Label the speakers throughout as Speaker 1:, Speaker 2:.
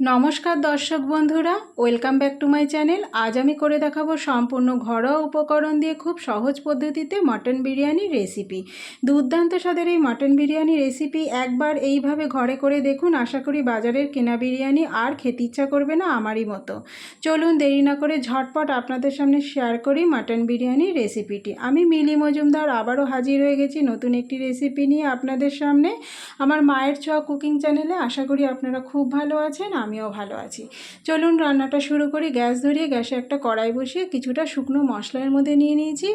Speaker 1: নমস্কার দর্শক বন্ধুরা, welcome back to my channel. আজ আমি করে দেখাবো সম্পূর্ণ ঘরোয়া উপকরণ দিয়ে খুব সহজ পদ্ধতিতে মটন বিরিয়ানি রেসিপি দুর্দান্ত স্বাদের এই মটন বিরিয়ানি রেসিপি একবার এইভাবে ঘরে করে দেখুন, আশা করি বাজারের কেনা বিরিয়ানি আর খেতে ইচ্ছা করবে না আমারই মতো। চলুন দেরি না করে ঝটপট আপনাদের সামনে শেয়ার করি মটন বিরিয়ানি রেসিপিটি আমি মিলি মজুমদার আবারও হাজির হয়ে গেছি নতুন একটি রেসিপি নিয়ে আপনাদের সামনে। আমার মায়ের ছোঁয়া কুকিং চ্যানেলে আশা করি আপনারা খুব ভালো আছেন। আমিও ভালো আছি। চলুন রান্নাটা শুরু করি। গ্যাস ধরিয়ে গ্যাসে একটা কড়াই বসিয়ে কিছুটা শুকনো মশলার মধ্যে নিয়ে নিয়েছি।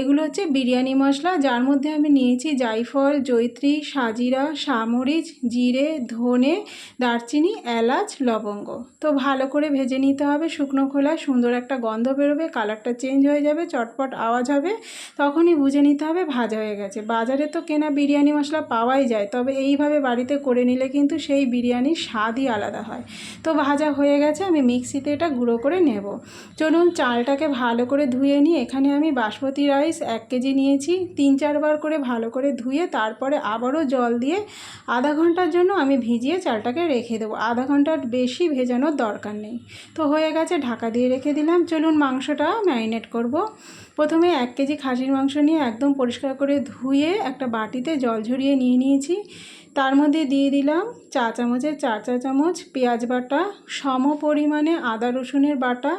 Speaker 1: এগুলো হচ্ছে বিরিয়ানি মশলা, যার মধ্যে আমি নিয়েছি জাইফল জৈত্রী সাজিরা সামরিচ জিরে, ধনে, দারচিনি, এলাচ, লবঙ্গ। তো ভালো করে ভেজে নিতে হবে শুকনো খোলায়। সুন্দর একটা গন্ধ বেরোবে, কালারটা চেঞ্জ হয়ে যাবে, চটপট আওয়াজ হবে, তখনই বুঝে নিতে হবে ভাজা হয়ে গেছে। বাজারে তো কেনা বিরিয়ানি মশলা পাওয়াই যায়, তবে এইভাবে বাড়িতে করে নিলে কিন্তু সেই বিরিয়ানির স্বাদই আলাদা হয়। তো ভাজা হয়ে গেছে, আমি মিক্সিতে এটা গুঁড়ো করে নেব। চলুন চালটাকে ভালো করে ধুয়ে নিয়ে এখানে আমি বাসমতি রাইস এক কেজি নিয়েছি। তিন চারবার করে ভালো করে ধুয়ে তারপরে আবারও জল দিয়ে আধা ঘণ্টার জন্য আমি ভিজিয়ে চালটাকে রেখে দেবো। আধা ঘণ্টার বেশি ভেজানোর দরকার নেই। তো হয়ে গেছে, ঢাকা দিয়ে রেখে দিলাম। চলুন মাংসটা ম্যারিনেট করব। প্রথমে এক কেজি খাসির মাংস নিয়ে একদম পরিষ্কার করে ধুয়ে একটা বাটিতে জল ঝরিয়ে নিয়ে নিয়েছি। তার মধ্যে দিয়ে দিলাম চা চামচের চা চা চামচ পেঁয়াজ বাটা, সম পরিমাণে আদা রসুনের বাটা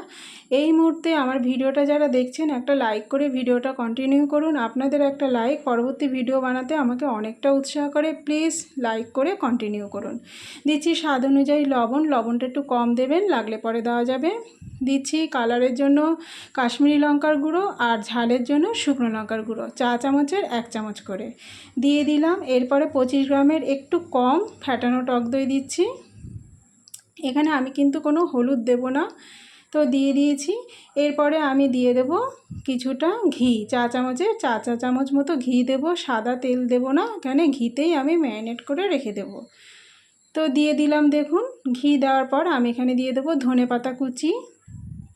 Speaker 1: এই মুহূর্তে আমার ভিডিওটা যারা দেখছেন, একটা লাইক করে ভিডিওটা কন্টিনিউ করুন। আপনাদের একটা লাইক পরবর্তী ভিডিও বানাতে আমাকে অনেকটা উৎসাহ করে। প্লিজ লাইক করে কন্টিনিউ করুন। দিচ্ছি স্বাদ অনুযায়ী লবণ। লবণটা একটু কম দেবেন, লাগলে পরে দেওয়া যাবে। দিচ্ছি কালারের জন্য কাশ্মীরি লঙ্কার গুঁড়ো আর ঝালের জন্য শুকনো লঙ্কার গুঁড়ো, চা চামচের এক চামচ করে। দিয়ে দিলাম, এরপরে পঁচিশ গ্রামের একটু কম ফ্যাটানো টক দই দিচ্ছি। এখানে আমি কিন্তু কোনো হলুদ দেব না। তো দিয়ে দিয়েছি। এরপরে আমি দিয়ে দেব কিছুটা ঘি। চা চামচের চা চা চামচ মতো ঘি দেব। সাদা তেল দেব না এখানে ঘিতেই আমি ম্যারিনেট করে রেখে দেব। তো দিয়ে দিলাম দেখুন, ঘি দেওয়ার পর আমি এখানে দিয়ে দেবো ধনে পাতা কুচি।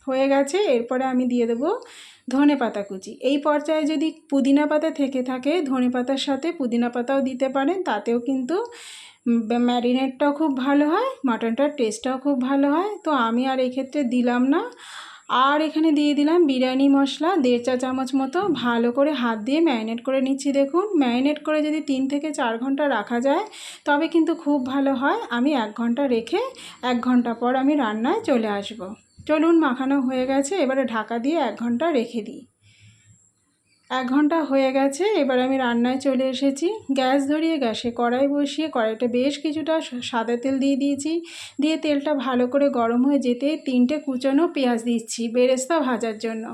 Speaker 1: হয়ে গেছে। এরপরে আমি দিয়ে দেবো ধনে পাতা কুচি। এই পর্যায়ে যদি পুদিনা পাতা থেকে থাকে, ধনে পাতার সাথে পুদিনা পাতাও দিতে পারেন। তাতেও কিন্তু ম্যারিনেটটাও খুব ভালো হয়, মাটনটার টেস্টটাও খুব ভালো হয়। তো আমি আর এক্ষেত্রে দিলাম না। আর এখানে দিয়ে দিলাম বিরিয়ানি মশলা, দেড় চা চামচ মতো ভালো করে হাত দিয়ে ম্যারিনেট করে নিচ্ছি। দেখুন, ম্যারিনেট করে যদি তিন থেকে চার ঘণ্টা রাখা যায়, তবে কিন্তু খুব ভালো হয়। আমি এক ঘণ্টা রেখে এক ঘণ্টা পর আমি রান্নায় চলে আসব। চলুন মাখানো হয়ে গেছে এবারে ঢাকা দিয়ে এক ঘণ্টা রেখে দিই। এক ঘণ্টা হয়ে গেছে, এবার আমি রান্নায় চলে এসেছি। গ্যাস ধরিয়ে গ্যাসে কড়াই বসিয়ে কড়াইটা বেশ কিছুটা সাদা তেল দিয়ে দিয়েছি। দিয়ে তেলটা ভালো করে গরম হয়ে যেতে তিনটে কুচানো পেঁয়াজ দিচ্ছি বেরেস্তা ভাজার জন্য।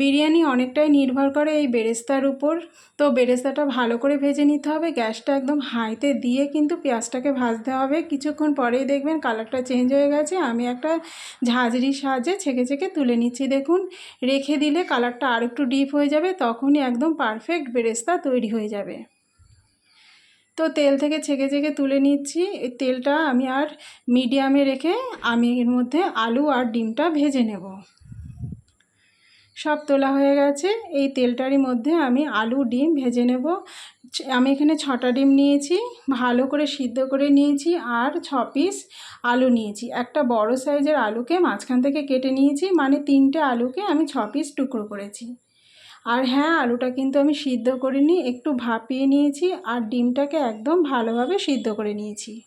Speaker 1: বিরিয়ানি অনেকটাই নির্ভর করে এই বেরেস্তার উপর। তো বেরেস্তাটা ভালো করে ভেজে নিতে হবে। গ্যাসটা একদম হাইতে দিয়ে কিন্তু পেঁয়াজটাকে ভাজতে হবে। কিছুক্ষণ পরেই দেখবেন কালারটা চেঞ্জ হয়ে গেছে। আমি একটা ঝাঁঝরির সাহায্যে ছেঁকে ছেঁকে তুলে নিচ্ছি। দেখুন, রেখে দিলে কালারটা আর একটু ডিপ হয়ে যাবে। তখনই একদম পারফেক্ট বেরেস্তা তৈরি হয়ে যাবে। তো তেল থেকে ছেঁকে ছেঁকে তুলে নিচ্ছি। এই তেলটা আমি আর মিডিয়ামে রেখে আমি এর মধ্যে আলু আর ডিমটা ভেজে নেব। সব তোলা হয়ে গেছে। এই তেলটারই মধ্যে আমি আলু, ডিম ভেজে নেব। আমি এখানে ছটা ডিম নিয়েছি। ভালো করে সিদ্ধ করে নিয়েছি আর ছ পিস আলু নিয়েছি। একটা বড় সাইজের আলুকে মাঝখান থেকে কেটে নিয়েছি। মানে তিনটে আলুকে আমি ছ পিস টুকরো করেছি। আর হ্যাঁ আলুটা কিন্তু আমি সিদ্ধ করিনি একটু ভাপিয়ে নিয়েছি আর ডিমটাকে একদম ভালোভাবে সিদ্ধ করে নিয়েছি।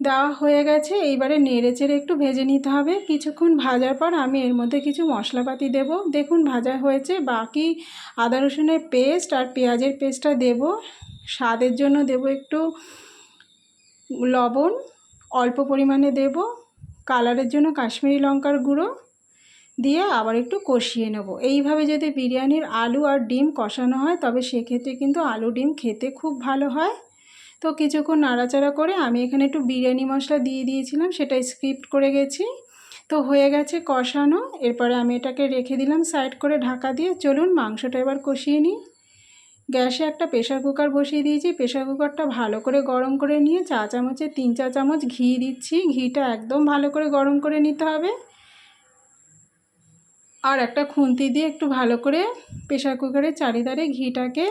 Speaker 1: দেওয়া হয়ে গেছে, এইবারে নেড়ে চেড়ে একটু ভেজে নিতে হবে। কিছুক্ষণ ভাজার পর আমি এর মধ্যে কিছু মশলাপাতি দেব। দেখুন, ভাজা হয়েছে। বাকি আদা রসুনের পেস্ট আর পেঁয়াজের পেস্টটা দেব। স্বাদের জন্য দেব একটু লবণ, অল্প পরিমাণে দেব। কালারের জন্য কাশ্মীরি লঙ্কার গুঁড়ো। দিয়ে আবার একটু কষিয়ে নেব। এইভাবে যদি বিরিয়ানির আলু আর ডিম কষানো হয়, তবে সেক্ষেত্রে কিন্তু আলু ডিম খেতে খুব ভালো হয়। তো কিছুক্ষণ নাড়াচাড়া করে আমি এখানে একটু বিরিয়ানি মশলা দিয়ে দিয়েছিলাম, সেটা স্ক্রিপ্ট করে গেছি। তো হয়ে গেছে কষানো। এরপরে আমি এটাকে রেখে দিলাম সাইড করে ঢাকা দিয়ে। চলুন মাংসটা এবার কষিয়ে নিই। গ্যাসে একটা প্রেশার কুকার বসিয়ে দিয়েছি। প্রেশার কুকারটা ভালো করে গরম করে নিয়ে চা চামচে তিন চা চামচ ঘি দিচ্ছি। ঘিটা একদম ভালো করে গরম করে নিতে হবে। আর একটা খুন্তি দিয়ে একটু ভালো করে প্রেশার কুকারের চারিধারে ঘিটাকে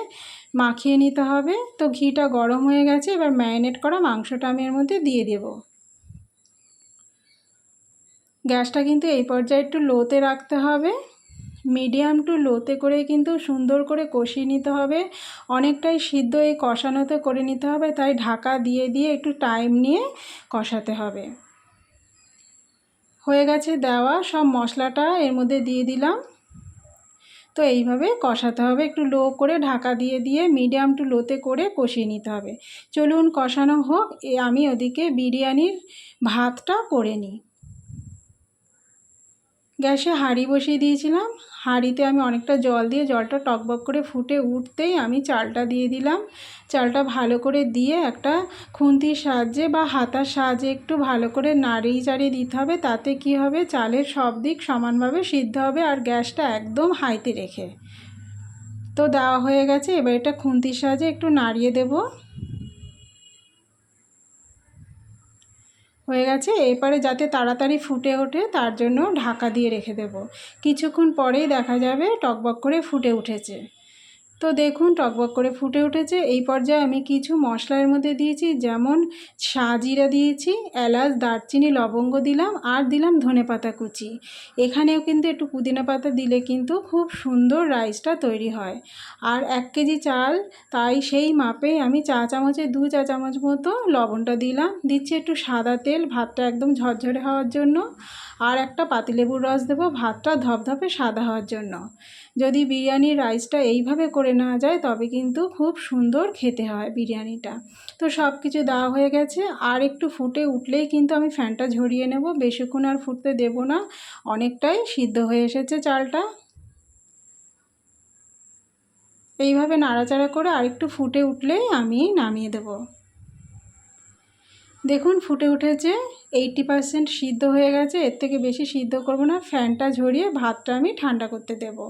Speaker 1: মাখিয়ে নিতে হবে। তো ঘিটা গরম হয়ে গেছে, এবার ম্যারিনেট করা মাংসটা আমি এর মধ্যে দিয়ে দেব। গ্যাসটা কিন্তু এই পর্যায়ে একটু লোতে রাখতে হবে। মিডিয়াম টু লোতে করে কিন্তু সুন্দর করে কষিয়ে নিতে হবে। অনেকটাই সিদ্ধ এই কষানোতে করে নিতে হবে, তাই ঢাকা দিয়ে দিয়ে একটু টাইম নিয়ে কষাতে হবে। হয়ে গেছে, দেওয়া সব মশলাটা এর মধ্যে দিয়ে দিলাম। তো এইভাবে কষাতে হবে, একটু লো করে ঢাকা দিয়ে দিয়ে মিডিয়াম টু লোতে করে কষিয়ে নিতে হবে। চলুন কষানো হোক আমি ওদিকে বিরিয়ানির ভাতটা করে নিই। গ্যাসে হাঁড়ি বসিয়ে দিয়েছিলাম। হাঁড়িতে আমি অনেকটা জল দিয়ে জলটা টকবক করে ফুটে উঠতেই আমি চালটা দিয়ে দিলাম। চালটা ভালো করে দিয়ে একটা খুন্তির সাহায্যে বা হাতার সাহায্যে একটু ভালো করে নাড়িয়ে চাড়িয়ে দিতে হবে। তাতে কি হবে? চালের সব দিক সমানভাবে সিদ্ধ হবে আর গ্যাসটা একদম হাইতে রেখে। তো দেওয়া হয়ে গেছে। এবার এটা খুন্তির সাহায্যে একটু নাড়িয়ে দেবো। হয়ে গেছে। এরপরে যাতে তাড়াতাড়ি ফুটে ওঠে, তার জন্য ঢাকা দিয়ে রেখে দেব। কিছুক্ষণ পরেই দেখা যাবে টকবক করে ফুটে উঠেছে। তো দেখুন, টকবক করে ফুটে উঠেছে। এই পর্যায়ে আমি কিছু মশলার মধ্যে দিয়েছি, যেমন সাজিরা দিয়েছি, এলাচ, দারচিনি, লবঙ্গ দিলাম, আর দিলাম ধনে পাতা কুচি। এখানেও কিন্তু একটু পুদিনা পাতা দিলে কিন্তু খুব সুন্দর রাইসটা তৈরি হয়। আর এক কেজি চাল, তাই সেই মাপে আমি চা চামচে, দু চা চামচ মতো লবণটা দিলাম। দিচ্ছি একটু সাদা তেল, ভাতটা একদম ঝরঝরে হওয়ার জন্য। আর একটা পাতিলেবুর রস দেবো, ভাতটা ধপধপে সাদা হওয়ার জন্য। যদি বিরিয়ানির রাইসটা এইভাবে করে নেওয়া যায়, তবে কিন্তু খুব সুন্দর খেতে হয় বিরিয়ানিটা। তো সব কিছু দেওয়া হয়ে গেছে। আর একটু ফুটে উঠলেই কিন্তু আমি ফ্যানটা ঝরিয়ে নেব। বেশিক্ষণ আর ফুটতে দেব না। অনেকটাই সিদ্ধ হয়ে এসেছে চালটা। এইভাবে নাড়াচাড়া করে আরেকটু ফুটে উঠলেই আমি নামিয়ে দেব। দেখুন, ফুটে উঠেছে। এইটটি পারসেন্ট সিদ্ধ হয়ে গেছে। এর থেকে বেশি সিদ্ধ করব না। ফ্যানটা ঝরিয়ে ভাতটা আমি ঠান্ডা করতে দেবো।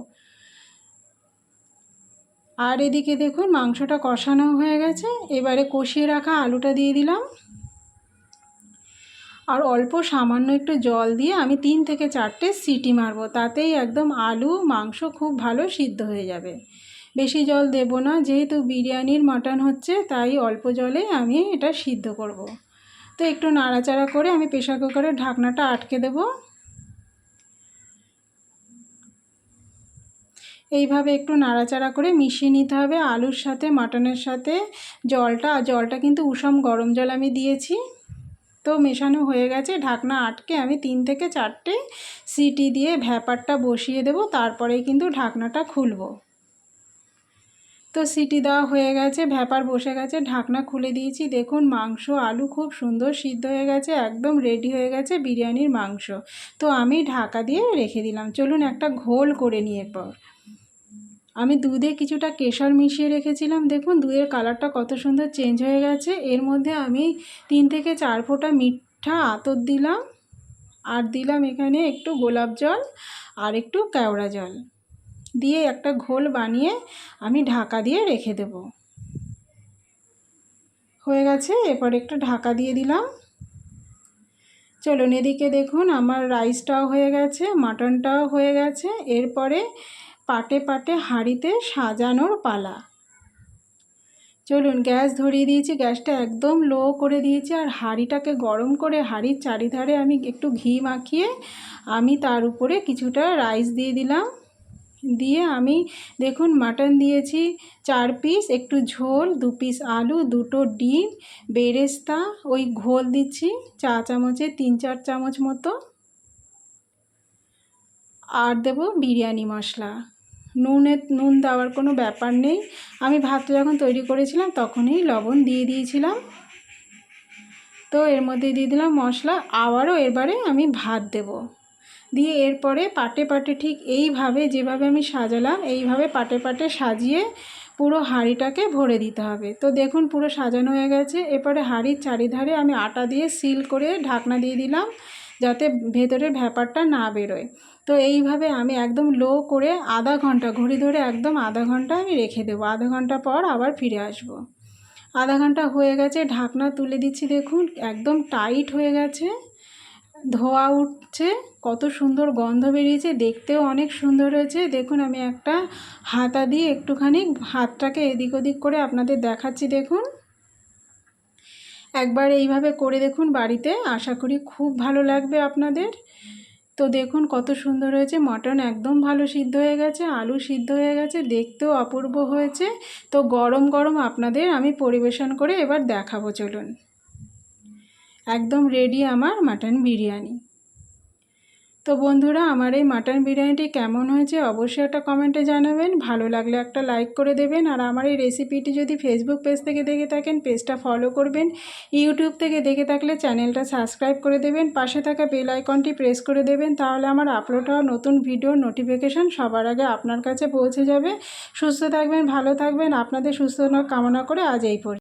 Speaker 1: আর এদিকে দেখুন মাংসটা কষানো হয়ে গেছে। এবারে কষিয়ে রাখা আলুটা দিয়ে দিলাম। আর অল্প সামান্য একটু জল দিয়ে আমি তিন থেকে চারটে সিটি মারবো। তাতেই একদম আলু, মাংস খুব ভালো সিদ্ধ হয়ে যাবে। বেশি জল দেব না, যেহেতু বিরিয়ানির মাটন হচ্ছে, তাই অল্প জলে আমি এটা সিদ্ধ করব। তো একটু নাড়াচাড়া করে আমি প্রেশার কুকারের ঢাকনাটা আটকে দেবো। এইভাবে একটু নাড়াচাড়া করে মিশিয়ে নিতে হবে আলুর সাথে, মাটনের সাথে। জলটা জলটা কিন্তু উষম গরম জল আমি দিয়েছি। তো মেশানো হয়ে গেছে, ঢাকনা আটকে আমি তিন থেকে চারটে সিটি দিয়ে ভ্যাপারটা বসিয়ে দেব, তারপরেই কিন্তু ঢাকনাটা খুলব। তো সিটি দেওয়া হয়ে গেছে, ভ্যাপার বসে গেছে, ঢাকনা খুলে দিয়েছি। দেখুন, মাংস, আলু খুব সুন্দর সিদ্ধ হয়ে গেছে, একদম রেডি হয়ে গেছে বিরিয়ানির মাংস। তো আমি ঢাকা দিয়ে রেখে দিলাম। চলুন একটা ঘোল করে নিয়ে পর আমি দুধে কিছুটা কেশর মিশিয়ে রেখেছিলাম। দেখুন, দুধের কালারটা কত সুন্দর চেঞ্জ হয়ে গেছে। এর মধ্যে আমি তিন থেকে চার ফোঁটা মিঠা আতর দিলাম আর দিলাম এখানে একটু গোলাপ জল আর একটু কেওড়া জল। দিয়ে একটা ঘোল বানিয়ে আমি ঢাকা দিয়ে রেখে দেব। হয়ে গেছে, এরপর একটু ঢাকা দিয়ে দিলাম। চলুন এদিকে দেখুন, আমার রাইসটাও হয়ে গেছে, মাটনটাও হয়ে গেছে। এরপরে পাটে পাটে হাঁড়িতে সাজানোর পালা। চলুন, গ্যাস ধরিয়ে দিয়েছি, গ্যাসটা একদম লো করে দিয়েছি আর হাঁড়িটাকে গরম করে হাঁড়ির চারিধারে আমি একটু ঘি মাখিয়ে আমি তার উপরে কিছুটা রাইস দিয়ে দিলাম। দিয়ে আমি, দেখুন, মাটন দিয়েছি চার পিস, একটু ঝোল, দু পিস আলু, দুটো ডিম, বেরেস্তা, ওই ঘোল দিচ্ছি, চা চামচে, তিন চার চামচ মতো। আর দেব বিরিয়ানি মশলা। নুনের নুন দেওয়ার কোনো ব্যাপার নেই। আমি ভাতটা যখন তৈরি করেছিলাম তখনই লবণ দিয়ে দিয়েছিলাম। তো এর মধ্যে দিয়ে দিলাম মশলা। আবারও এবারে আমি ভাত দেব। দিয়ে এরপরে পাটে পাটে ঠিক এইভাবে যেভাবে আমি সাজালাম, এইভাবে পাটে পাটে সাজিয়ে পুরো হাঁড়িটাকে ভরে দিতে হবে। তো দেখুন পুরো সাজানো হয়ে গেছে। এরপরে হাঁড়ির চারিধারে আমি আটা দিয়ে সিল করে ঢাকনা দিয়ে দিলাম যাতে ভেতরের ভ্যাপারটা না বেরোয়। তো এইভাবে আমি একদম লো করে আধা ঘণ্টা, ঘড়ি ধরে একদম আধা ঘণ্টা আমি রেখে দেবো। আধা ঘণ্টা পর আবার ফিরে আসব। আধা ঘণ্টা হয়ে গেছে, ঢাকনা তুলে দিচ্ছি, দেখুন একদম টাইট হয়ে গেছে। ধোয়া উঠছে, কত সুন্দর গন্ধ বেরিয়েছে, দেখতেও অনেক সুন্দর হয়েছে। দেখুন আমি একটা হাতা দিয়ে একটুখানি হাতটাকে এদিক ওদিক করে আপনাদের দেখাচ্ছি, দেখুন। একবার এইভাবে করে দেখুন বাড়িতে, আশা করি খুব ভালো লাগবে আপনাদের। তো দেখুন কত সুন্দর হয়েছে। মটন একদম ভালো সিদ্ধ হয়ে গেছে, আলু সিদ্ধ হয়ে গেছে, দেখতেও অপূর্ব হয়েছে। তো গরম গরম আপনাদের আমি পরিবেশন করে এবার দেখাবো, চলুন। একদম রেডি আমার মাটন বিরিয়ানি। তো বন্ধুরা, আমার এই মাটন বিরিয়ানিটি কেমন হয়েছে অবশ্যই একটা কমেন্টে জানাবেন। ভালো লাগলে একটা লাইক করে দেবেন। আর আমার এই রেসিপিটি যদি ফেসবুক পেজ থেকে দেখে থাকেন পেজটা ফলো করবেন। ইউটিউব থেকে দেখে থাকলে চ্যানেলটা সাবস্ক্রাইব করে দেবেন। পাশে থাকা বেল আইকনটি প্রেস করে দেবেন। তাহলে আমার আপলোড হওয়া নতুন ভিডিওর নোটিফিকেশান সবার আগে আপনার কাছে পৌঁছে যাবে। সুস্থ থাকবেন, ভালো থাকবেন। আপনাদের সুস্থ কামনা করে আজ এই পর্যন্ত।